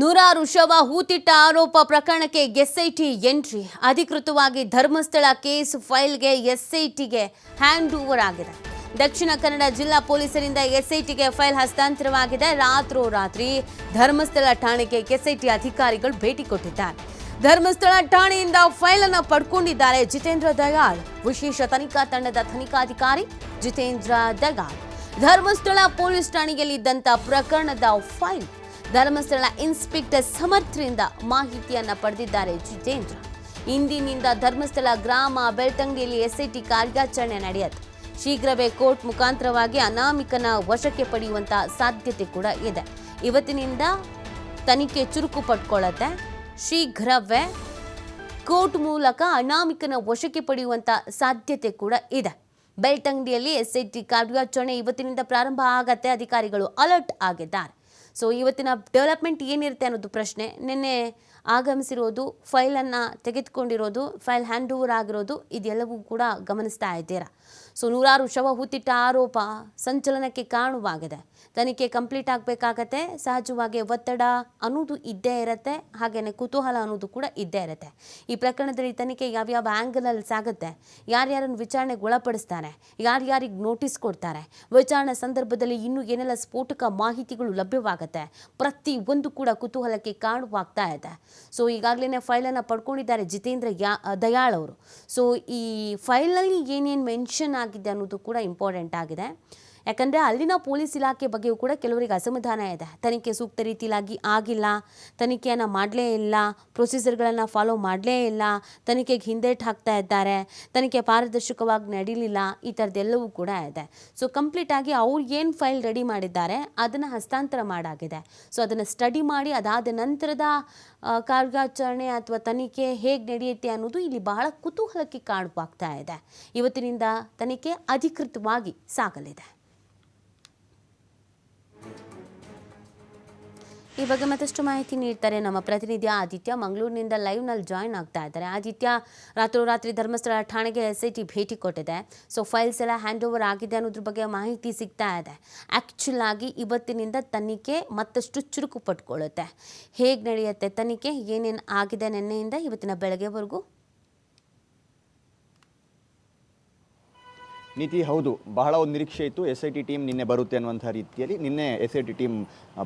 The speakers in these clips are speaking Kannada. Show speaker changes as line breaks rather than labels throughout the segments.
ನೂರಾರು ಶವ ಹೂತಿಟ್ಟ ಆರೋಪ ಪ್ರಕರಣಕ್ಕೆ ಎಸ್ಐಟಿ ಎಂಟ್ರಿ. ಅಧಿಕೃತವಾಗಿ ಧರ್ಮಸ್ಥಳ ಕೇಸ್ ಫೈಲ್ಗೆ ಎಸ್ಐಟಿಗೆ ಹ್ಯಾಂಡ್ ಓವರ್ ಆಗಿದೆ. ದಕ್ಷಿಣ ಕನ್ನಡ ಜಿಲ್ಲಾ ಪೊಲೀಸರಿಂದ ಎಸ್ಐಟಿಗೆ ಫೈಲ್ ಹಸ್ತಾಂತರವಾಗಿದೆ. ರಾತ್ರೋರಾತ್ರಿ ಧರ್ಮಸ್ಥಳ ಠಾಣೆಗೆ ಎಸ್ಐಟಿ ಅಧಿಕಾರಿಗಳು ಭೇಟಿ ಕೊಟ್ಟಿದ್ದಾರೆ. ಧರ್ಮಸ್ಥಳ ಠಾಣೆಯಿಂದ ಫೈಲ್ ಅನ್ನು ಪಡ್ಕೊಂಡಿದ್ದಾರೆ ಜಿತೇಂದ್ರ ದಯಾಳ್. ವಿಶೇಷ ತನಿಖಾ ತಂಡದ ತನಿಖಾಧಿಕಾರಿ ಜಿತೇಂದ್ರ ದಯಾಳ್. ಧರ್ಮಸ್ಥಳ ಪೊಲೀಸ್ ಠಾಣೆಯಲ್ಲಿದ್ದಂಥ ಪ್ರಕರಣದ ಫೈಲ್ ಧರ್ಮಸ್ಥಳ ಇನ್ಸ್ಪೆಕ್ಟರ್ ಸಮರ್ಥರಿಂದ ಮಾಹಿತಿಯನ್ನ ಪಡೆದಿದ್ದಾರೆ ಜಿತೇಂದ್ರ. ಇಂದಿನಿಂದ ಧರ್ಮಸ್ಥಳ ಗ್ರಾಮ ಬೆಳ್ತಂಗಡಿಯಲ್ಲಿ ಎಸ್ಐಟಿ ಕಾರ್ಯಾಚರಣೆ ನಡೆಯುತ್ತೆ. ಶೀಘ್ರವೇ ಕೋರ್ಟ್ ಮುಖಾಂತರವಾಗಿ ಅನಾಮಿಕನ ವಶಕ್ಕೆ ಪಡೆಯುವಂತಹ ಸಾಧ್ಯತೆ ಕೂಡ ಇದೆ. ಇವತ್ತಿನಿಂದ ತನಿಖೆ ಚುರುಕು ಪಡ್ಕೊಳ್ಳುತ್ತೆ ಶೀಘ್ರವೇ ಕೋರ್ಟ್ ಮೂಲಕ ಅನಾಮಿಕನ ವಶಕ್ಕೆ ಪಡೆಯುವಂಥ ಸಾಧ್ಯತೆ ಕೂಡ ಇದೆ. ಬೆಳ್ತಂಗಡಿಯಲ್ಲಿ ಎಸ್ಐಟಿ ಕಾರ್ಯಾಚರಣೆ ಇವತ್ತಿನಿಂದ ಪ್ರಾರಂಭ ಆಗತ್ತೆ. ಅಧಿಕಾರಿಗಳು ಅಲರ್ಟ್ ಆಗಿದ್ದಾರೆ. ಸೊ ಇವತ್ತಿನ ಡೆವಲಪ್ಮೆಂಟ್ ಏನಿರುತ್ತೆ ಅನ್ನೋದು ಪ್ರಶ್ನೆ. ನಿನ್ನೆ ಆಗಮಿಸಿರೋದು ಫೈಲನ್ನು ತೆಗೆದುಕೊಂಡಿರೋದು ಫೈಲ್ ಹ್ಯಾಂಡ್ ಓವರ್ ಆಗಿರೋದು, ಇದೆಲ್ಲವೂ ಕೂಡ ಗಮನಿಸ್ತಾ ಇದ್ದೀರಾ? ಸೊ ನೂರಾರು ಶವ ಹೂತಿಟ್ಟ ಆರೋಪ ಸಂಚಲನಕ್ಕೆ ಕಾರಣವಾಗಿದೆ. ತನಿಖೆ ಕಂಪ್ಲೀಟ್ ಆಗಬೇಕಾಗತ್ತೆ. ಸಹಜವಾಗಿ ಒತ್ತಡ ಅನ್ನೋದು ಇದ್ದೇ ಇರುತ್ತೆ. ಹಾಗೆಯೇ ಕುತೂಹಲ ಅನ್ನೋದು ಕೂಡ ಇದ್ದೇ ಇರುತ್ತೆ. ಈ ಪ್ರಕರಣದಲ್ಲಿ ತನಿಖೆ ಯಾವ್ಯಾವ ಆ್ಯಂಗಲಲ್ಲಿ ಸಾಗುತ್ತೆ? ಯಾರ್ಯಾರನ್ನು ವಿಚಾರಣೆಗೆ ಒಳಪಡಿಸ್ತಾರೆ? ಯಾರ್ಯಾರಿಗೆ ನೋಟಿಸ್ ಕೊಡ್ತಾರೆ? ವಿಚಾರಣೆ ಸಂದರ್ಭದಲ್ಲಿ ಇನ್ನೂ ಏನೆಲ್ಲ ಸ್ಫೋಟಕ ಮಾಹಿತಿಗಳು ಲಭ್ಯವಾಗುತ್ತೆ? ಪ್ರತಿ ಒಂದು ಕೂಡ ಕುತೂಹಲಕ್ಕೆ ಕಾರಣವಾಗ್ತಾ ಇದೆ. ಸೊ ಈಗಾಗಲೇ ಫೈಲನ್ನು ಪಡ್ಕೊಂಡಿದ್ದಾರೆ ಜಿತೇಂದ್ರ ಯಾ ದಯಾಳ್ ಅವರು. ಸೊ ಈ ಫೈಲ್ನಲ್ಲಿ ಏನೇನು ಮೆನ್ಷನ್ ಆಗಿದೆ ಅನ್ನೋದು ಕೂಡ ಇಂಪಾರ್ಟೆಂಟ್ ಆಗಿದೆ. ಯಾಕಂದರೆ ಅಲ್ಲಿನ ಪೊಲೀಸ್ ಇಲಾಖೆ ಬಗ್ಗೆಯೂ ಕೂಡ ಕೆಲವರಿಗೆ ಅಸಮಾಧಾನ ಇದೆ. ತನಿಖೆ ಸೂಕ್ತ ರೀತಿಯಾಗಿ ಆಗಿಲ್ಲ, ತನಿಖೆಯನ್ನು ಮಾಡಲೇ ಇಲ್ಲ, ಪ್ರೊಸೀಜರ್ಗಳನ್ನು ಫಾಲೋ ಮಾಡಲೇ ಇಲ್ಲ, ತನಿಖೆಗೆ ಹಿಂದೇಟು ಹಾಕ್ತಾ ಇದ್ದಾರೆ, ತನಿಖೆ ಪಾರದರ್ಶಕವಾಗಿ ನಡೀಲಿಲ್ಲ, ಈ ಥರದ್ದೆಲ್ಲವೂ ಕೂಡ ಇದೆ. ಸೊ ಕಂಪ್ಲೀಟಾಗಿ ಅವ್ರು ಏನು ಫೈಲ್ ರೆಡಿ ಮಾಡಿದ್ದಾರೆ, ಅದನ್ನು ಹಸ್ತಾಂತರ ಮಾಡಾಗಿದೆ. ಸೊ ಅದನ್ನು ಸ್ಟಡಿ ಮಾಡಿ, ಅದಾದ ನಂತರದ ಕಾರ್ಯಾಚರಣೆ ಅಥವಾ ತನಿಖೆ ಹೇಗೆ ನಡೆಯುತ್ತೆ ಅನ್ನೋದು ಇಲ್ಲಿ ಬಹಳ ಕುತೂಹಲಕ್ಕೆ ಕಾರಣವಾಗ್ತಾ ಇದೆ. ಇವತ್ತಿನಿಂದ ತನಿಖೆ ಅಧಿಕೃತವಾಗಿ ಸಾಗಲಿದೆ. ಈ ಬಗ್ಗೆ ಮತ್ತಷ್ಟು ಮಾಹಿತಿ ನೀಡ್ತಾರೆ ನಮ್ಮ ಪ್ರತಿನಿಧಿ ಆದಿತ್ಯ. ಮಂಗಳೂರಿನಿಂದ ಲೈವ್ನಲ್ಲಿ ಜಾಯ್ನ್ ಆಗ್ತಾ ಇದ್ದಾರೆ. ಆದಿತ್ಯ, ರಾತ್ರೋರಾತ್ರಿ ಧರ್ಮಸ್ಥಳ ಠಾಣೆಗೆ ಎಸ್ ಐ ಟಿ ಭೇಟಿ ಕೊಟ್ಟಿದೆ. ಸೊ ಫೈಲ್ಸ್ ಎಲ್ಲ ಹ್ಯಾಂಡ್ ಓವರ್ ಆಗಿದೆ ಅನ್ನೋದ್ರ ಬಗ್ಗೆ ಮಾಹಿತಿ ಸಿಗ್ತಾ ಇದೆ. ಆ್ಯಕ್ಚುಲ್ ಆಗಿ ಇವತ್ತಿನಿಂದ ತನಿಖೆ ಮತ್ತಷ್ಟು ಚುರುಕು ಪಟ್ಕೊಳ್ಳುತ್ತೆ. ಹೇಗೆ ನಡೆಯುತ್ತೆ, ತನಿಖೆ ಏನೇನು ಆಗಿದೆ ನಿನ್ನೆಯಿಂದ ಇವತ್ತಿನ ಬೆಳಗ್ಗೆವರೆಗೂ?
ನೀತಿ, ಹೌದು. ಬಹಳ ಒಂದು ನಿರೀಕ್ಷೆ ಇತ್ತು. ಎಸ್ ಐ ಟಿ ಟೀಮ್ ನಿನ್ನೆ ಬರುತ್ತೆ ಅನ್ನುವಂಥ ರೀತಿಯಲ್ಲಿ ನಿನ್ನೆ ಎಸ್ ಐ ಟಿ ಟೀಮ್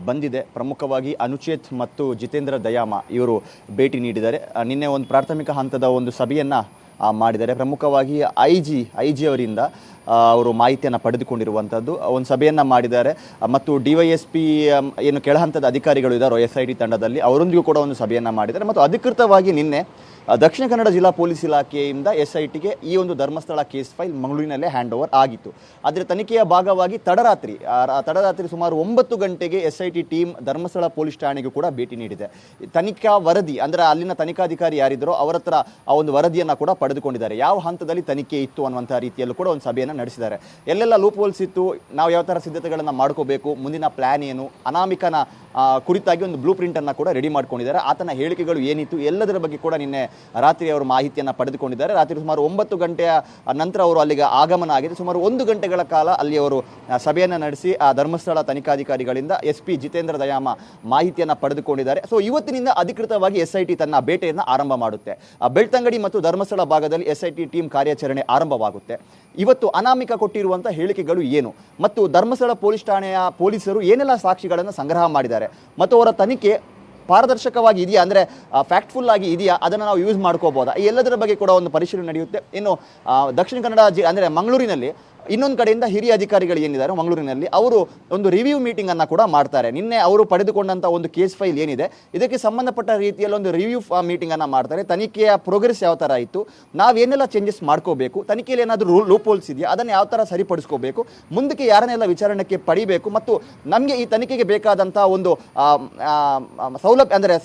ಬಂದಿದೆ. ಪ್ರಮುಖವಾಗಿ ಅನುಚೇತ್ ಮತ್ತು ಜಿತೇಂದ್ರ ದಯಾಮ ಇವರು ಭೇಟಿ ನೀಡಿದ್ದಾರೆ. ನಿನ್ನೆ ಒಂದು ಪ್ರಾಥಮಿಕ ಹಂತದ ಒಂದು ಸಭೆಯನ್ನು ಮಾಡಿದ್ದಾರೆ. ಪ್ರಮುಖವಾಗಿ ಐ ಜಿ ಐ ಜಿ ಅವರಿಂದ ಅವರು ಮಾಹಿತಿಯನ್ನು ಪಡೆದುಕೊಂಡಿರುವಂಥದ್ದು ಒಂದು ಸಭೆಯನ್ನು ಮಾಡಿದ್ದಾರೆ. ಮತ್ತು ಡಿ ವೈ ಎಸ್ ಪಿ ಏನು ಕೆಳಹಂತದ ಅಧಿಕಾರಿಗಳು ಇದ್ದಾರೋ, ಎಸ್ ಐ ಟಿ ತಂಡದಲ್ಲಿ, ಅವರೊಂದಿಗೂ ಕೂಡ ಒಂದು ಸಭೆಯನ್ನು ಮಾಡಿದ್ದಾರೆ. ಮತ್ತು ಅಧಿಕೃತವಾಗಿ ನಿನ್ನೆ ದಕ್ಷಿಣ ಕನ್ನಡ ಜಿಲ್ಲಾ ಪೊಲೀಸ್ ಇಲಾಖೆಯಿಂದ ಎಸ್ ಐ ಟಿಗೆ ಈ ಒಂದು ಧರ್ಮಸ್ಥಳ ಕೇಸ್ ಫೈಲ್ ಮಂಗಳೂರಿನಲ್ಲೇ ಹ್ಯಾಂಡ್ ಓವರ್ ಆಗಿತ್ತು. ಆದರೆ ತನಿಖೆಯ ಭಾಗವಾಗಿ ತಡರಾತ್ರಿ ತಡರಾತ್ರಿ ಸುಮಾರು ಒಂಬತ್ತು ಗಂಟೆಗೆ S I T team Dharmasthala police ಠಾಣೆಗೂ ಕೂಡ ಭೇಟಿ ನೀಡಿದೆ. ತನಿಖಾ ವರದಿ, ಅಂದರೆ ಅಲ್ಲಿನ ತನಿಖಾಧಿಕಾರಿ ಯಾರಿದ್ದರೋ, ಅವರ ಹತ್ರ ಆ ಒಂದು ವರದಿಯನ್ನು ಕೂಡ ಪಡೆದುಕೊಂಡಿದ್ದಾರೆ. ಯಾವ ಹಂತದಲ್ಲಿ ತನಿಖೆ ಇತ್ತು ಅನ್ನುವಂಥ ರೀತಿಯಲ್ಲೂ ಕೂಡ ಒಂದು ಸಭೆಯನ್ನು ನಡೆಸಿದ್ದಾರೆ. ಎಲ್ಲೆಲ್ಲ ಲೂಪ್ ಹೋಲ್ಸ್ ಇತ್ತು ನಾವು ಯಾವ ಥರ ಸಿದ್ಧತೆಗಳನ್ನು ಮಾಡ್ಕೋಬೇಕು ಮುಂದಿನ ಪ್ಲ್ಯಾನ್ ಏನು ಅನಾಮಿಕನ ಕುರಿತಾಗಿ ಒಂದು ಬ್ಲೂ ಪ್ರಿಂಟನ್ನು ಕೂಡ ರೆಡಿ ಮಾಡ್ಕೊಂಡಿದ್ದಾರೆ. ಆತನ ಹೇಳಿಕೆಗಳು ಏನಿತ್ತು, ಎಲ್ಲದರ ಬಗ್ಗೆ ಕೂಡ ನಿನ್ನೆ ರಾತ್ರಿ ಅವರು ಮಾಹಿತಿಯನ್ನು ಪಡೆದುಕೊಂಡಿದ್ದಾರೆ. ರಾತ್ರಿ ಸುಮಾರು ಒಂಬತ್ತು ಗಂಟೆಯ ನಂತರ ಅವರು ಅಲ್ಲಿಗೆ ಆಗಮನ ಆಗಿದೆ. ಸುಮಾರು ಒಂದು ಗಂಟೆಗಳ ಕಾಲ ಅಲ್ಲಿ ಅವರು ಸಭೆಯನ್ನು ನಡೆಸಿ, ಆ, ಧರ್ಮಸ್ಥಳ ತನಿಖಾಧಿಕಾರಿಗಳಿಂದ ಎಸ್ ಪಿ ಜಿತೇಂದ್ರ ದಯಾಮ ಮಾಹಿತಿಯನ್ನು ಪಡೆದುಕೊಂಡಿದ್ದಾರೆ. ಸೊ ಇವತ್ತಿನಿಂದ ಅಧಿಕೃತವಾಗಿ ಎಸ್ ಐ ಟಿ ತನ್ನ ಬೇಟೆಯನ್ನು ಆರಂಭ ಮಾಡುತ್ತೆ. ಬೆಳ್ತಂಗಡಿ ಮತ್ತು ಧರ್ಮಸ್ಥಳ ಭಾಗದಲ್ಲಿ ಎಸ್ ಐ ಟಿ ಟೀಮ್ ಕಾರ್ಯಾಚರಣೆ ಆರಂಭವಾಗುತ್ತೆ. ಇವತ್ತು ಅನಾಮಿಕ ಕೊಟ್ಟಿರುವಂಥ ಹೇಳಿಕೆಗಳು ಏನು? ಮತ್ತು ಧರ್ಮಸ್ಥಳ ಪೊಲೀಸ್ ಠಾಣೆಯ ಪೊಲೀಸರು ಏನೆಲ್ಲ ಸಾಕ್ಷಿಗಳನ್ನು ಸಂಗ್ರಹ ಮಾಡಿದ್ದಾರೆ? ಮತ್ತು ಅವರ ತನಿಖೆ ಪಾರದರ್ಶಕವಾಗಿ ಇದೆಯಾ? ಅಂದರೆ ಫ್ಯಾಕ್ಟ್ಫುಲ್ ಆಗಿ ಇದೆಯಾ? ಅದನ್ನು ನಾವು ಯೂಸ್ ಮಾಡ್ಕೋಬೋದಾ ಈ ಎಲ್ಲದರ ಬಗ್ಗೆ ಕೂಡ ಒಂದು ಪರಿಶೀಲನೆ ನಡೆಯುತ್ತೆ. ಇನ್ನು ದಕ್ಷಿಣ ಕನ್ನಡ ಜಿ, ಅಂದರೆ, ಮಂಗಳೂರಿನಲ್ಲಿ ಇನ್ನೊಂದು ಕಡೆಯಿಂದ ಹಿರಿಯ ಅಧಿಕಾರಿಗಳು ಏನಿದ್ದಾರೆ ಮಂಗಳೂರಿನಲ್ಲಿ, ಅವರು ಒಂದು ರಿವ್ಯೂ ಮೀಟಿಂಗ್ ಅನ್ನ ಕೂಡ ಮಾಡ್ತಾರೆ. ನಿನ್ನೆ ಅವರು ಪಡೆದುಕೊಂಡಂತ ಒಂದು ಕೇಸ್ ಫೈಲ್ ಏನಿದೆ, ಇದಕ್ಕೆ ಸಂಬಂಧಪಟ್ಟ ರೀತಿಯಲ್ಲಿ ಒಂದು ರಿವ್ಯೂ ಮೀಟಿಂಗ್ ಅನ್ನ ಮಾಡ್ತಾರೆ. ತನಿಖೆಯ ಪ್ರೋಗ್ರೆಸ್ ಯಾವ ತರ ಇತ್ತು ನಾವೇನೆಲ್ಲ ಚೇಂಜಸ್ ಮಾಡ್ಕೋಬೇಕು, ತನಿಖೆಯಲ್ಲಿ ಏನಾದರೂ ಲೂಪ್ ಹೋಲ್ಸ್ ಇದೆಯಾ, ಅದನ್ನು ಯಾವ ತರ ಸರಿಪಡಿಸ್ಕೋಬೇಕು, ಮುಂದಕ್ಕೆ ಯಾರನ್ನೆಲ್ಲ ವಿಚಾರಣೆಗೆ ಪಡಿಬೇಕು, ಮತ್ತು ನಮಗೆ ಈ ತನಿಖೆಗೆ ಬೇಕಾದಂಥ ಒಂದು ಸೌಲಭ್ಯ ಅಂದರೆ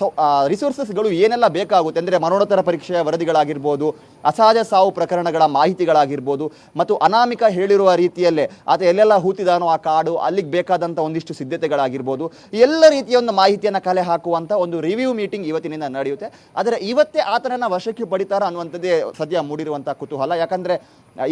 ರಿಸೋರ್ಸಸ್ಗಳು ಏನೆಲ್ಲ ಬೇಕಾಗುತ್ತೆ, ಅಂದರೆ ಮರಣೋತ್ತರ ಪರೀಕ್ಷೆಯ ವರದಿಗಳಾಗಿರ್ಬೋದು, ಅಸಹಜ ಸಾವು ಪ್ರಕರಣಗಳ ಮಾಹಿತಿಗಳಾಗಿರ್ಬೋದು, ಮತ್ತು ಅನಾಮಿಕ ಹೇಳಿರುವ ಹೇಳಿರುವ ರೀತಿಯಲ್ಲೇ ಆತ ಎಲ್ಲೆಲ್ಲ ಹೂತಿದಾನೋ ಆ ಕಾಡು, ಅಲ್ಲಿಗೆ ಬೇಕಾದಂಥ ಒಂದಿಷ್ಟು ಸಿದ್ಧತೆಗಳಾಗಿರ್ಬೋದು. ಎಲ್ಲ ರೀತಿಯ ಒಂದು ಮಾಹಿತಿಯನ್ನು ಕಲೆ ಹಾಕುವಂಥ ಒಂದು ರಿವ್ಯೂ ಮೀಟಿಂಗ್ ಇವತ್ತಿನಿಂದ ನಡೆಯುತ್ತೆ. ಆದರೆ ಇವತ್ತೇ ಆತನನ್ನು ವಶಕ್ಕೆ ಪಡಿತಾರ ಅನ್ನುವಂಥದ್ದೇ ಸದ್ಯ ಮೂಡಿರುವಂಥ ಕುತೂಹಲ. ಯಾಕಂದರೆ,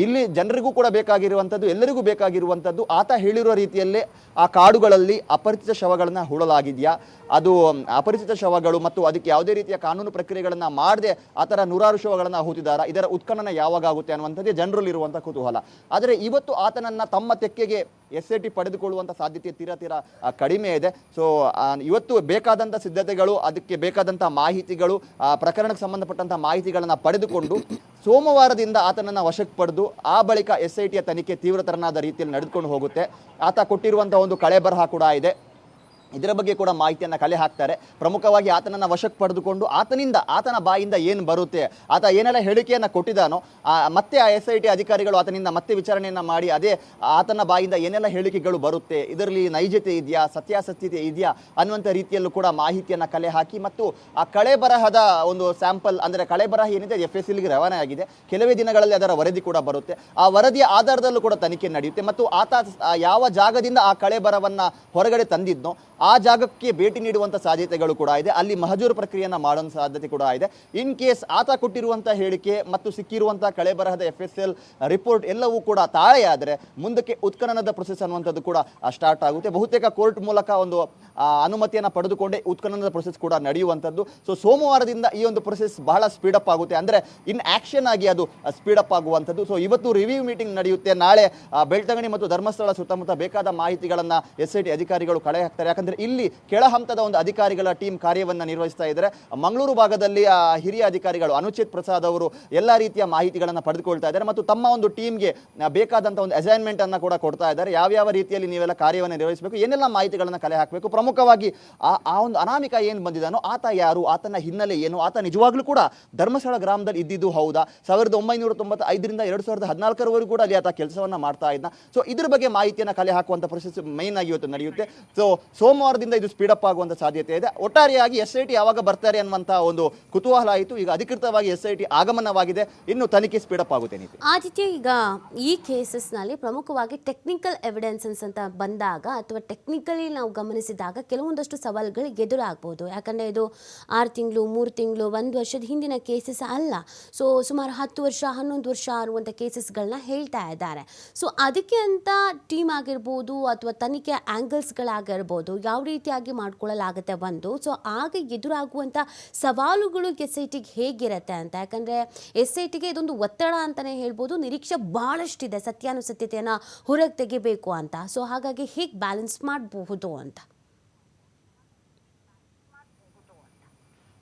ಇಲ್ಲಿ ಜನರಿಗೂ ಕೂಡ ಬೇಕಾಗಿರುವಂಥದ್ದು, ಎಲ್ಲರಿಗೂ ಬೇಕಾಗಿರುವಂಥದ್ದು ಆತ ಹೇಳಿರುವ ರೀತಿಯಲ್ಲೇ ಆ ಕಾಡುಗಳಲ್ಲಿ ಅಪರಿಚಿತ ಶವಗಳನ್ನು ಹೂಳಲಾಗಿದೆಯಾ ಅದು ಅಪರಿಚಿತ ಶವಗಳು ಮತ್ತು ಅದಕ್ಕೆ ಯಾವುದೇ ರೀತಿಯ ಕಾನೂನು ಪ್ರಕ್ರಿಯೆಗಳನ್ನು ಮಾಡದೆ ಆ ಥರ ನೂರಾರು ಶವಗಳನ್ನು ಹೂತಿದಾರ ಇದರ ಉತ್ಖನನ ಯಾವಾಗ ಆಗುತ್ತೆ ಅನ್ನುವಂಥದ್ದೇ ಜನರಲ್ಲಿರುವಂಥ ಕುತೂಹಲ. ಆದರೆ ಇವತ್ತು ಆತನನ್ನು ತಮ್ಮ ತೆಕ್ಕೆಗೆ ಎಸ್ ಐ ಟಿ ಪಡೆದುಕೊಳ್ಳುವಂಥ ಸಾಧ್ಯತೆ ತೀರಾ ತೀರಾ ಕಡಿಮೆ ಇದೆ. ಸೊ ಇವತ್ತು ಬೇಕಾದಂಥ ಸಿದ್ಧತೆಗಳು, ಅದಕ್ಕೆ ಬೇಕಾದಂಥ ಮಾಹಿತಿಗಳು, ಆ, ಪ್ರಕರಣಕ್ಕೆ ಸಂಬಂಧಪಟ್ಟಂಥ ಮಾಹಿತಿಗಳನ್ನು ಪಡೆದುಕೊಂಡು ಸೋಮವಾರದಿಂದ ಆತನನ್ನು ವಶಕ್ಕೆ ಪಡೆದು ಆ ಬಳಿಕ ಎಸ್ ಐ ಟಿಯ ತನಿಖೆ ತೀವ್ರತರನಾದ ರೀತಿಯಲ್ಲಿ ನಡೆದುಕೊಂಡು ಹೋಗುತ್ತೆ. ಆತ ಕೊಟ್ಟಿರುವಂಥ ಒಂದು ಕಳೆ ಬರಹ ಕೂಡ ಇದೆ. ಇದರ ಬಗ್ಗೆ ಕೂಡ ಮಾಹಿತಿಯನ್ನು ಕಲೆ ಹಾಕ್ತಾರೆ. ಪ್ರಮುಖವಾಗಿ ಆತನನ್ನು ವಶಕ್ಕೆ ಪಡೆದುಕೊಂಡು ಆತನಿಂದ, ಆತನ ಬಾಯಿಂದ ಏನು ಬರುತ್ತೆ, ಆತ ಏನೆಲ್ಲ ಹೇಳಿಕೆಯನ್ನು ಕೊಟ್ಟಿದ್ದಾನೋ ಮತ್ತೆ ಆ ಎಸ್ ಐ ಟಿ ಅಧಿಕಾರಿಗಳು ಆತನಿಂದ ಮತ್ತೆ ವಿಚಾರಣೆಯನ್ನು ಮಾಡಿ, ಅದೇ ಆತನ ಬಾಯಿಂದ ಏನೆಲ್ಲ ಹೇಳಿಕೆಗಳು ಬರುತ್ತೆ, ಇದರಲ್ಲಿ ನೈಜತೆ ಇದೆಯಾ, ಸತ್ಯಾಸತ್ಯತೆ ಇದೆಯಾ ಅನ್ನುವಂಥ ರೀತಿಯಲ್ಲೂ ಕೂಡ ಮಾಹಿತಿಯನ್ನು ಕಲೆ ಹಾಕಿ ಮತ್ತು ಆ ಕಳೆ ಬರಹದ ಒಂದು ಸ್ಯಾಂಪಲ್ ಅಂದರೆ ಕಳೆ ಬರಹ ಏನಿದೆ ಎಫ್ ಎಸ್ ಎಲ್ಗೆ ರವಾನೆ ಆಗಿದೆ. ಕೆಲವೇ ದಿನಗಳಲ್ಲಿ ಅದರ ವರದಿ ಕೂಡ ಬರುತ್ತೆ. ಆ ವರದಿಯ ಆಧಾರದಲ್ಲೂ ಕೂಡ ತನಿಖೆ ನಡೆಯುತ್ತೆ ಮತ್ತು ಆತ ಯಾವ ಜಾಗದಿಂದ ಆ ಕಳೆ ಬರವನ್ನು ಹೊರಗಡೆ ತಂದಿದ್ನೋ ಆ ಜಾಗಕ್ಕೆ ಭೇಟಿ ನೀಡುವಂಥ ಸಾಧ್ಯತೆಗಳು ಕೂಡ ಇದೆ. ಅಲ್ಲಿ ಮಹಜೂರು ಪ್ರಕ್ರಿಯೆಯನ್ನು ಮಾಡುವಂಥ ಸಾಧ್ಯತೆ ಕೂಡ ಇದೆ. ಇನ್ ಕೇಸ್ ಆತ ಕೊಟ್ಟಿರುವಂಥ ಹೇಳಿಕೆ ಮತ್ತು ಸಿಕ್ಕಿರುವಂಥ ಕಳೆ ಬರಹದ ಎಫ್ ಎಸ್ ಎಲ್ ರಿಪೋರ್ಟ್ ಎಲ್ಲವೂ ಕೂಡ ತಾಳೆಯಾದರೆ ಮುಂದಕ್ಕೆ ಉತ್ಖನನದ ಪ್ರೊಸೆಸ್ ಅನ್ನುವಂಥದ್ದು ಕೂಡ ಸ್ಟಾರ್ಟ್ ಆಗುತ್ತೆ. ಬಹುತೇಕ ಕೋರ್ಟ್ ಮೂಲಕ ಒಂದು ಅನುಮತಿಯನ್ನು ಪಡೆದುಕೊಂಡೇ ಉತ್ಖನನದ ಪ್ರೊಸೆಸ್ ಕೂಡ ನಡೆಯುವಂಥದ್ದು. ಸೊ ಸೋಮವಾರದಿಂದ ಈ ಒಂದು ಪ್ರೊಸೆಸ್ ಬಹಳ ಸ್ಪೀಡಪ್ ಆಗುತ್ತೆ. ಅಂದರೆ ಇನ್ ಆ್ಯಕ್ಷನ್ ಆಗಿ ಅದು ಸ್ಪೀಡಪ್ ಆಗುವಂಥದ್ದು. ಸೊ ಇವತ್ತು ರಿವ್ಯೂ ಮೀಟಿಂಗ್ ನಡೆಯುತ್ತೆ. ನಾಳೆ ಆ, ಬೆಳ್ತಂಗಡಿ ಮತ್ತು ಧರ್ಮಸ್ಥಳ ಸುತ್ತಮುತ್ತ ಬೇಕಾದ ಮಾಹಿತಿಗಳನ್ನು ಎಸ್ ಐ ಟಿ ಅಧಿಕಾರಿಗಳು ಕಳೆ ಹಾಕ್ತಾರೆ ಯಾಕಂದರೆ ಇಲ್ಲಿ ಕೆಳ ಹಂತದ ಒಂದು ಅಧಿಕಾರಿಗಳ ಟೀಮ್ ಕಾರ್ಯವನ್ನು ನಿರ್ವಹಿಸ್ತಾ ಇದ್ದಾರೆ. ಮಂಗಳೂರು ಭಾಗದಲ್ಲಿ ಹಿರಿಯ ಅಧಿಕಾರಿಗಳು ಅನುಚಿತ್ ಪ್ರಸಾದ್ ಅವರು ಎಲ್ಲ ರೀತಿಯ ಮಾಹಿತಿಗಳನ್ನು ಪಡೆದುಕೊಳ್ತಾ ಇದ್ದಾರೆ ಮತ್ತು ತಮ್ಮ ಒಂದು ಟೀಮ್ಗೆ ಬೇಕಾದಂಥ ಒಂದು ಅಸೈನ್ಮೆಂಟ್ ಅನ್ನು ಕೂಡ ಕೊಡ್ತಾ ಇದ್ದಾರೆ. ಯಾವ್ಯಾವ ರೀತಿಯಲ್ಲಿ ನೀವೆಲ್ಲ ಕಾರ್ಯವನ್ನು ನಿರ್ವಹಿಸಬೇಕು, ಏನೆಲ್ಲ ಮಾಹಿತಿಗಳನ್ನು ಕಲೆ ಹಾಕಬೇಕು, ಪ್ರಮುಖವಾಗಿ ಆ ಒಂದು ಅನಾಮಿಕ ಏನು ಬಂದಿದ್ದಾನೋ ಆತ ಯಾರು, ಆತನ ಹಿನ್ನೆಲೆ ಏನು, ಆತ ನಿಜವಾಗ್ಲೂ ಕೂಡ ಧರ್ಮಸ್ಥಳ ಗ್ರಾಮದಲ್ಲಿ ಇದ್ದಿದ್ದು ಹೌದಾ? ಸಾವಿರದ ಒಂಬೈನೂರ ತೊಂಬತ್ತ ಐದರಿಂದ ಎರಡು ಸಾವಿರದ ಹದಿನಾಲ್ಕರವರೆಗೂ ಕೂಡ ಅಲ್ಲಿ ಆತ ಕೆಲಸವನ್ನು ಮಾಡ್ತಾ ಇದ್ದ. ಸೊ ಇದ್ರ ಬಗ್ಗೆ ಮಾಹಿತಿಯನ್ನು ಕಲೆ ಹಾಕುವಂಥ ಪ್ರೊಸೆಸ್ ಮೇನ್ ಆಗಿ ಇವತ್ತು ನಡೆಯುತ್ತೆ. ಸೊ ಸೋಮವಾರದಿಂದ ಇದು ಸ್ಪೀಡಪ್ ಆಗುವಂಥ ಸಾಧ್ಯತೆ ಇದೆ. ಒಟ್ಟಾರೆಯಾಗಿ ಎಸ್ ಐ ಟಿ ಯಾವಾಗ ಬರ್ತಾರೆ ಅನ್ನುವಂಥ ಒಂದು ಕುತೂಹಲ ಆಯಿತು. ಈಗ ಅಧಿಕೃತವಾಗಿ ಎಸ್ ಐ ಟಿ ಆಗಮನವಾಗಿದೆ. ಇನ್ನು ತನಿಖೆ ಸ್ಪೀಡಪ್ ಆಗುತ್ತೆ ನೀತಿ
ಆದಿತ್ಯ, ಈಗ ಈ ಕೇಸಸ್ನಲ್ಲಿ ಪ್ರಮುಖವಾಗಿ ಟೆಕ್ನಿಕಲ್ ಎವಿಡೆನ್ಸಸ್ ಅಂತ ಬಂದಾಗ ಅಥವಾ ಟೆಕ್ನಿಕಲಿ ನಾವು ಗಮನಿಸಿದಾಗ ಕೆಲವೊಂದಷ್ಟು ಸವಾಲುಗಳು ಎದುರಾಗ್ಬೋದು. ಯಾಕಂದರೆ ಇದು ಆರು ತಿಂಗಳು, ಮೂರು ತಿಂಗಳು, ಒಂದು ವರ್ಷದ ಹಿಂದಿನ ಕೇಸಸ್ ಅಲ್ಲ. ಸೊ ಸುಮಾರು ಹತ್ತು ವರ್ಷ, ಹನ್ನೊಂದು ವರ್ಷ ಅನ್ನುವಂಥ ಕೇಸಸ್ಗಳನ್ನ ಹೇಳ್ತಾ ಇದ್ದಾರೆ. ಸೊ ಅದಕ್ಕೆ ಅಂತ ಟೀಮ್ ಆಗಿರ್ಬೋದು ಅಥವಾ ತನಿಖೆ ಆ್ಯಂಗಲ್ಸ್ಗಳಾಗಿರ್ಬೋದು ಯಾವ ರೀತಿಯಾಗಿ ಮಾಡ್ಕೊಳ್ಳಲಾಗುತ್ತೆ ಒಂದು ಸೊ ಆಗ ಎದುರಾಗುವಂಥ ಸವಾಲುಗಳು ಎಸ್ ಐ ಟಿಗೆ ಹೇಗಿರುತ್ತೆ ಅಂತ? ಯಾಕಂದರೆ ಎಸ್ ಐ ಟಿಗೆ ಇದೊಂದು ಒತ್ತಡ ಅಂತಲೇ ಹೇಳ್ಬೋದು. ನಿರೀಕ್ಷೆ ಭಾಳಷ್ಟಿದೆ ಸತ್ಯಾನುಸತ್ಯತೆಯನ್ನು ಹೊರಗೆ ತೆಗಿಬೇಕು ಅಂತ. ಸೊ ಹಾಗಾಗಿ ಹೇಗೆ ಬ್ಯಾಲೆನ್ಸ್ ಮಾಡಬಹುದು ಅಂತ?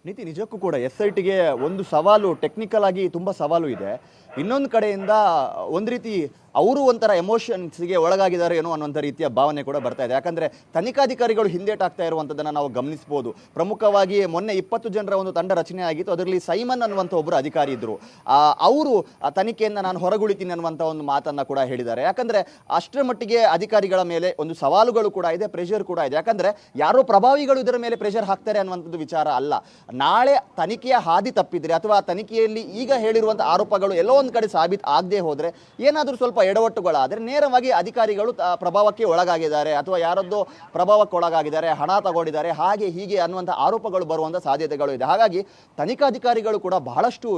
ನೀತಿ ನಿಜಕ್ಕೂ ಕೂಡ ಎಸ್ ಐ ಟಿಗೆ ಒಂದು ಸವಾಲು ಟೆಕ್ನಿಕಲ್ ಆಗಿ ತುಂಬ ಸವಾಲು ಇದೆ. ಇನ್ನೊಂದು ಕಡೆಯಿಂದ ಒಂದು ರೀತಿ ಅವರು ಒಂಥರ ಎಮೋಷನ್ಸ್ಗೆ ಒಳಗಾಗಿದ್ದಾರೆ ಏನೋ ಅನ್ನೋಂಥ ರೀತಿಯ ಭಾವನೆ ಕೂಡ ಬರ್ತಾ ಇದೆ. ಯಾಕಂದರೆ ತನಿಖಾಧಿಕಾರಿಗಳು ಹಿಂದೇಟಾಗ್ತಾ ಇರುವಂಥದ್ದನ್ನು ನಾವು ಗಮನಿಸ್ಬೋದು. ಪ್ರಮುಖವಾಗಿ ಮೊನ್ನೆ ಇಪ್ಪತ್ತು ಜನರ ಒಂದು ತಂಡ ರಚನೆ ಆಗಿತ್ತು. ಅದರಲ್ಲಿ ಸೈಮನ್ ಅನ್ನುವಂಥ ಒಬ್ಬರು ಅಧಿಕಾರಿ ಇದ್ದರು ಅವರು ಆ ತನಿಖೆಯಿಂದ ನಾನು ಹೊರಗುಳಿತೀನಿ ಅನ್ನುವಂಥ ಒಂದು ಮಾತನ್ನು ಕೂಡ ಹೇಳಿದ್ದಾರೆ. ಯಾಕಂದರೆ ಅಷ್ಟರ ಮಟ್ಟಿಗೆ ಅಧಿಕಾರಿಗಳ ಮೇಲೆ ಒಂದು ಸವಾಲುಗಳು ಕೂಡ ಇದೆ ಪ್ರೆಷರ್ ಕೂಡ ಇದೆ. ಯಾಕಂದರೆ ಯಾರೋ ಪ್ರಭಾವಿಗಳು ಇದರ ಮೇಲೆ ಪ್ರೆಷರ್ ಹಾಕ್ತಾರೆ ಅನ್ನುವಂಥದ್ದು ವಿಚಾರ ಅಲ್ಲ. ನಾಳೆ ತನಿಖೆಯ ಹಾದಿ ತಪ್ಪಿದರೆ ಅಥವಾ ತನಿಖೆಯಲ್ಲಿ ಈಗ ಹೇಳಿರುವಂಥ ಆರೋಪಗಳು ಎಲ್ಲೋ ಒಂದು ಕಡೆ ಸಾಬೀತು ಆಗದೆ ಹೋದರೆ ಏನಾದರೂ ಸ್ವಲ್ಪ ಎಡವಟ್ಟುಗಳಾದರೆ ನೇರವಾಗಿ ಅಧಿಕಾರಿಗಳು ಪ್ರಭಾವಕ್ಕೆ ಒಳಗಾಗಿದ್ದಾರೆ ಅಥವಾ ಯಾರದ್ದು ಪ್ರಭಾವಕ್ಕೆ ಒಳಗಾಗಿದ್ದಾರೆ, ಹಣ ತಗೊಂಡಿದ್ದಾರೆ, ಹಾಗೆ ಹೀಗೆ ಅನ್ನುವಂಥ ಆರೋಪಗಳು ಬರುವಂಥ ಸಾಧ್ಯತೆಗಳು ಇದೆ. ಹಾಗಾಗಿ ತನಿಖಾಧಿಕಾರಿಗಳು ಕೂಡ ಬಹಳಷ್ಟು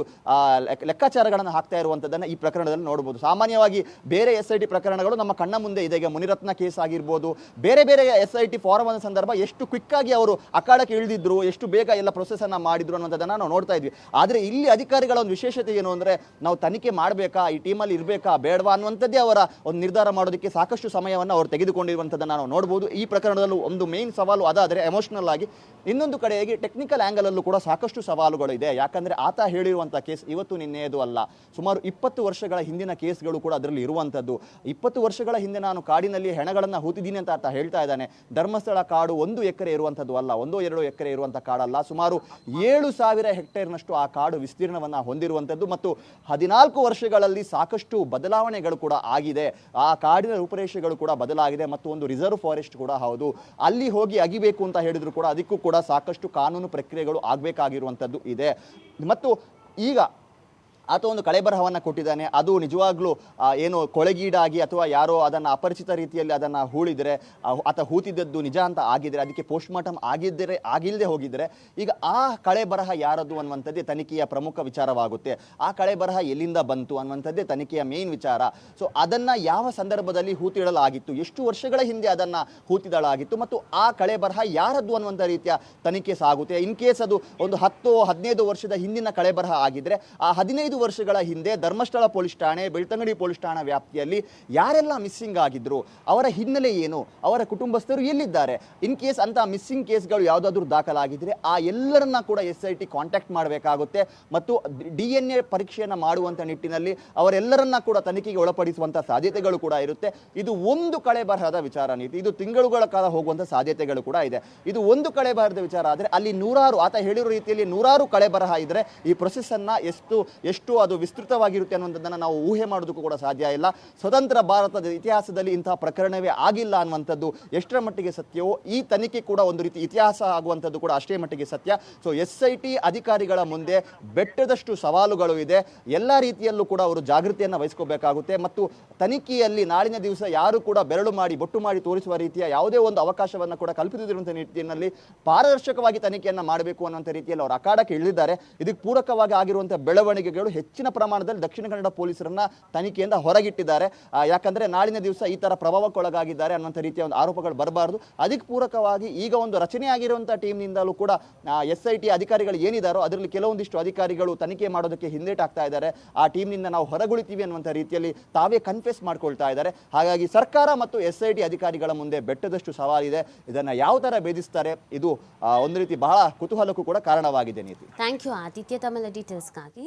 ಲೆಕ್ಕಾಚಾರಗಳನ್ನು ಹಾಕ್ತಾ ಇರುವಂಥದ್ದನ್ನು ಈ ಪ್ರಕರಣದಲ್ಲಿ ನೋಡ್ಬೋದು. ಸಾಮಾನ್ಯವಾಗಿ ಬೇರೆ ಎಸ್ ಐ ಟಿ ಪ್ರಕರಣಗಳು ನಮ್ಮ ಕಣ್ಣ ಮುಂದೆ ಇದೆ. ಈಗ ಮುನಿರತ್ನ ಕೇಸ್ ಆಗಿರ್ಬೋದು, ಬೇರೆ ಬೇರೆ ಎಸ್ ಐ ಟಿ ಫಾರಮ್ ಸಂದರ್ಭ ಎಷ್ಟು ಕ್ವಿಕ್ ಆಗಿ ಅವರು ಅಖಾಡಕ್ಕೆ ಇಳಿದಿದ್ರು, ಎಷ್ಟು ಬೇಗ ಎಲ್ಲ ಪ್ರೊಸೆಸನ್ನು ಮಾಡಿದ್ರು ಅನ್ನೋದನ್ನ ನಾವು ನೋಡ್ತಾ ಇದ್ವಿ. ಆದರೆ ಇಲ್ಲಿ ಅಧಿಕಾರಿಗಳ ಒಂದು ವಿಶೇಷತೆ ಏನು ಅಂದರೆ ನಾವು ತನಿಖೆ ಮಾಡಬೇಕಾ, ಈ ಟೀಮಲ್ಲಿ ಇರಬೇಕಾ ಬೇಡವಾ ಅನ್ನುವಂಥದ್ದೇ ಅವರ ಒಂದು ನಿರ್ಧಾರ ಮಾಡೋದಕ್ಕೆ ಸಾಕಷ್ಟು ಸಮಯವನ್ನು ಅವರು ತೆಗೆದುಕೊಂಡಿರುವಂಥದ್ದನ್ನು ನಾವು ನೋಡ್ಬೋದು. ಈ ಪ್ರಕರಣದಲ್ಲೂ ಒಂದು ಮೇನ್ ಸವಾಲು ಅದಾದರೆ ಎಮೋಷನಲ್ ಆಗಿ ಇನ್ನೊಂದು ಕಡೆಯಾಗಿ ಟೆಕ್ನಿಕಲ್ ಆ್ಯಂಗಲಲ್ಲೂ ಕೂಡ ಸಾಕಷ್ಟು ಸವಾಲುಗಳು ಇದೆ ಯಾಕಂದರೆ ಆತ ಹೇಳಿರುವಂಥ ಕೇಸ್ ಇವತ್ತು ನಿನ್ನೆಯದು ಅಲ್ಲ. ಸುಮಾರು ಇಪ್ಪತ್ತು ವರ್ಷಗಳ ಹಿಂದಿನ ಕೇಸ್ಗಳು ಕೂಡ ಅದರಲ್ಲಿ ಇರುವಂಥದ್ದು. ಇಪ್ಪತ್ತು ವರ್ಷಗಳ ಹಿಂದೆ ನಾನು ಕಾಡಿನಲ್ಲಿ ಹೆಣಗಳನ್ನು ಹೂತಿದ್ದೀನಿ ಅಂತ ಆತ ಹೇಳ್ತಾ ಇದ್ದಾನೆ. ಧರ್ಮಸ್ಥಳ ಕಾಡು ಒಂದು ಎಕರೆ ಇರುವಂಥದ್ದು ಅಲ್ಲ, ಒಂದು ಎರಡು ಎಕರೆ ಇರುವಂಥ ಕಾಡಲ್ಲ. ಸುಮಾರು ಏಳು ಸಾವಿರ ಹೆಕ್ಟೇರ್ನಷ್ಟು ಆ ಕಾಡು ವಿಸ್ತೀರ್ಣವನ್ನು ಹೊಂದಿರುವಂಥದ್ದು ಮತ್ತು ಹದಿನಾಲ್ಕು ವರ್ಷಗಳಲ್ಲಿ ಸಾಕಷ್ಟು ಬದಲಾವಣೆಗಳು ಕೂಡ ಆಗಿದೆ. ಆ ಕಾಡಿನ ರೂಪರೇಷೆಗಳು ಕೂಡ ಬದಲಾಗಿದೆ ಮತ್ತು ಒಂದು ರಿಸರ್ವ್ ಫಾರೆಸ್ಟ್ ಕೂಡ ಹೌದು. ಅಲ್ಲಿ ಹೋಗಿ ಅಗಿಬೇಕು ಅಂತ ಹೇಳಿದ್ರು ಕೂಡ ಅದಕ್ಕೂ ಕೂಡ ಸಾಕಷ್ಟು ಕಾನೂನು ಪ್ರಕ್ರಿಯೆಗಳು ಆಗಬೇಕಾಗಿರುವಂಥದ್ದು ಇದೆ. ಮತ್ತು ಈಗ ಆತ ಒಂದು ಕಳೆಬರಹವನ್ನು ಕೊಟ್ಟಿದ್ದಾನೆ. ಅದು ನಿಜವಾಗ್ಲೂ ಏನು ಕೊಳೆಗೀಡಾಗಿ ಅಥವಾ ಯಾರೋ ಅದನ್ನು ಅಪರಿಚಿತ ರೀತಿಯಲ್ಲಿ ಅದನ್ನು ಹೂಳಿದರೆ ಆತ ಹೂತಿದ್ದದ್ದು ನಿಜ ಅಂತ ಆಗಿದ್ದರೆ ಅದಕ್ಕೆ ಪೋಸ್ಟ್ ಮಾರ್ಟಮ್ ಆಗಿದ್ದರೆ ಆಗಿಲ್ಲದೆ ಹೋಗಿದ್ದರೆ ಈಗ ಆ ಕಳೆ ಬರಹ ಯಾರದು ಅನ್ನುವಂಥದ್ದೇ ತನಿಖೆಯ ಪ್ರಮುಖ ವಿಚಾರವಾಗುತ್ತೆ. ಆ ಕಳೆ ಬರಹ ಎಲ್ಲಿಂದ ಬಂತು ಅನ್ನುವಂಥದ್ದೇ ತನಿಖೆಯ ಮೇನ್ ವಿಚಾರ. ಸೊ ಅದನ್ನು ಯಾವ ಸಂದರ್ಭದಲ್ಲಿ ಹೂತಿಡಲಾಗಿತ್ತು, ಎಷ್ಟು ವರ್ಷಗಳ ಹಿಂದೆ ಅದನ್ನು ಹೂತಿಡಲಾಗಿತ್ತು, ಮತ್ತು ಆ ಕಳೆ ಬರಹ ಯಾರದ್ದು ಅನ್ನುವಂಥ ರೀತಿಯ ತನಿಖೆ ಸಾಗುತ್ತೆ. ಇನ್ ಕೇಸ್ ಅದು ಒಂದು ಹತ್ತು ಹದಿನೈದು ವರ್ಷದ ಹಿಂದಿನ ಕಳೆ ಬರಹ ಆಗಿದ್ರೆ, ಆ ಹದಿನೈದು ವರ್ಷಗಳ ಹಿಂದೆ ಧರ್ಮಸ್ಥಳ ಪೊಲೀಸ್ ಠಾಣೆ, ಬೆಳ್ತಂಗಡಿ ಪೊಲೀಸ್ ಠಾಣೆ ವ್ಯಾಪ್ತಿಯಲ್ಲಿ ಯಾರೆಲ್ಲ ಮಿಸ್ಸಿಂಗ್ ಆಗಿದ್ರು, ಅವರ ಹಿನ್ನೆಲೆ ಏನು, ಅವರ ಕುಟುಂಬಸ್ಥರು ಎಲ್ಲಿದ್ದಾರೆ, ಇನ್ ಕೇಸ್ ಅಂತ ಮಿಸ್ಸಿಂಗ್ ಕೇಸ್ಗಳು ಯಾವುದಾದ್ರೂ ದಾಖಲಾಗಿದ್ರೆ ಆ ಎಲ್ಲರನ್ನ ಕೂಡ ಎಸ್ ಐ ಟಿ ಕಾಂಟ್ಯಾಕ್ಟ್ ಮಾಡಬೇಕಾಗುತ್ತೆ ಮತ್ತು ಡಿ ಎನ್ ಎ ಪರೀಕ್ಷೆಯನ್ನು ಮಾಡುವಂಥ ನಿಟ್ಟಿನಲ್ಲಿ ಅವರೆಲ್ಲರನ್ನ ಕೂಡ ತನಿಖೆಗೆ ಒಳಪಡಿಸುವಂಥ ಸಾಧ್ಯತೆಗಳು ಕೂಡ ಇರುತ್ತೆ. ಇದು ಒಂದು ಕಳೆ ಬರಹದ ವಿಚಾರ ನೀತಿ. ಇದು ತಿಂಗಳುಗಳ ಕಾಲ ಹೋಗುವಂಥ ಸಾಧ್ಯತೆಗಳು ಕೂಡ ಇದೆ. ಇದು ಒಂದು ಕಳೆ ಬರಹದ ವಿಚಾರ ಆದರೆ ಅಲ್ಲಿ ನೂರಾರು, ಆತ ಹೇಳಿರೋ ರೀತಿಯಲ್ಲಿ ನೂರಾರು ಕಳೆ ಬರಹ ಇದ್ದರೆ ಈ ಪ್ರೊಸೆಸ್ ಎಷ್ಟು ಎಷ್ಟು ಎಷ್ಟು ಅದು ವಿಸ್ತೃತವಾಗಿರುತ್ತೆ ಅನ್ನುವಂಥದ್ದನ್ನು ನಾವು ಊಹೆ ಮಾಡೋದಕ್ಕೂ ಕೂಡ ಸಾಧ್ಯ ಇಲ್ಲ. ಸ್ವತಂತ್ರ ಭಾರತದ ಇತಿಹಾಸದಲ್ಲಿ ಇಂತಹ ಪ್ರಕರಣವೇ ಆಗಿಲ್ಲ ಅನ್ನುವಂಥದ್ದು ಎಷ್ಟರ ಮಟ್ಟಿಗೆ ಸತ್ಯವೋ ಈ ತನಿಖೆ ಕೂಡ ಒಂದು ರೀತಿ ಇತಿಹಾಸ ಆಗುವಂಥದ್ದು ಕೂಡ ಅಷ್ಟೇ ಮಟ್ಟಿಗೆ ಸತ್ಯ. ಸೊ ಎಸ್ ಐ ಟಿ ಅಧಿಕಾರಿಗಳ ಮುಂದೆ ಬೆಟ್ಟದಷ್ಟು ಸವಾಲುಗಳು ಇದೆ. ಎಲ್ಲ ರೀತಿಯಲ್ಲೂ ಕೂಡ ಅವರು ಜಾಗೃತಿಯನ್ನು ವಹಿಸ್ಕೋಬೇಕಾಗುತ್ತೆ ಮತ್ತು ತನಿಖೆಯಲ್ಲಿ ನಾಳಿನ ದಿವಸ ಯಾರು ಕೂಡ ಬೆರಳು ಮಾಡಿ ಬೊಟ್ಟು ಮಾಡಿ ತೋರಿಸುವ ರೀತಿಯ ಯಾವುದೇ ಒಂದು ಅವಕಾಶವನ್ನು ಕೂಡ ಕಲ್ಪಿಸುತ್ತಿರುವಂಥ ನಿಟ್ಟಿನಲ್ಲಿ ಪಾರದರ್ಶಕವಾಗಿ ತನಿಖೆಯನ್ನು ಮಾಡಬೇಕು ಅನ್ನುವಂಥ ರೀತಿಯಲ್ಲಿ ಅವರು ಅಖಾಡಕ್ಕೆ ಇಳಿದಿದ್ದಾರೆ. ಇದಕ್ಕೆ ಪೂರಕವಾಗಿ ಆಗಿರುವಂಥ ಬೆಳವಣಿಗೆಗಳು ಹೆಚ್ಚಿನ ಪ್ರಮಾಣದಲ್ಲಿ ದಕ್ಷಿಣ ಕನ್ನಡ ಪೊಲೀಸರನ್ನ ತನಿಖೆಯಿಂದ ಹೊರಗಿಟ್ಟಿದ್ದಾರೆ. ಯಾಕಂದ್ರೆ ನಾಳಿನ ದಿವಸ ಈ ತರ ಪ್ರಭಾವಕ್ಕೊಳಗಾಗಿದ್ದಾರೆ ಅನ್ನುವಂಥ ರೀತಿಯ ಒಂದು ಆರೋಪಗಳು ಬರಬಾರದು. ಅದಕ್ಕೆ ಪೂರಕವಾಗಿ ಈಗ ಒಂದು ರಚನೆ ಆಗಿರುವಂಥ ಟೀಮ್ನಿಂದಲೂ ಕೂಡ ಎಸ್ ಐ ಟಿ ಅಧಿಕಾರಿಗಳು ಏನಿದ್ದಾರೋ ಅದರಲ್ಲಿ ಕೆಲವೊಂದಿಷ್ಟು ಅಧಿಕಾರಿಗಳು ತನಿಖೆ ಮಾಡೋದಕ್ಕೆ ಹಿಂದೇಟಾಗ್ತಾ ಇದ್ದಾರೆ. ಆ ಟೀಮ್ನಿಂದ ನಾವು ಹೊರಗುಳಿತೀವಿ ಅನ್ನುವಂಥ ರೀತಿಯಲ್ಲಿ ತಾವೇ ಕನ್ಫೆಸ್ ಮಾಡ್ಕೊಳ್ತಾ ಇದ್ದಾರೆ. ಹಾಗಾಗಿ ಸರ್ಕಾರ ಮತ್ತು ಎಸ್ ಐ ಟಿ ಅಧಿಕಾರಿಗಳ ಮುಂದೆ ಬೆಟ್ಟದಷ್ಟು ಸವಾಲಿದೆ. ಇದನ್ನು ಯಾವ ಥರ ಭೇದಿಸ್ತಾರೆ? ಇದು ಒಂದು ರೀತಿ ಬಹಳ ಕುತೂಹಲಕ್ಕೂ ಕೂಡ ಕಾರಣವಾಗಿದೆ ನೀತಿ.
Thank you Aditya. ತಮ್ಮ ಡೀಟೇಲ್ಸ್ಗಾಗಿ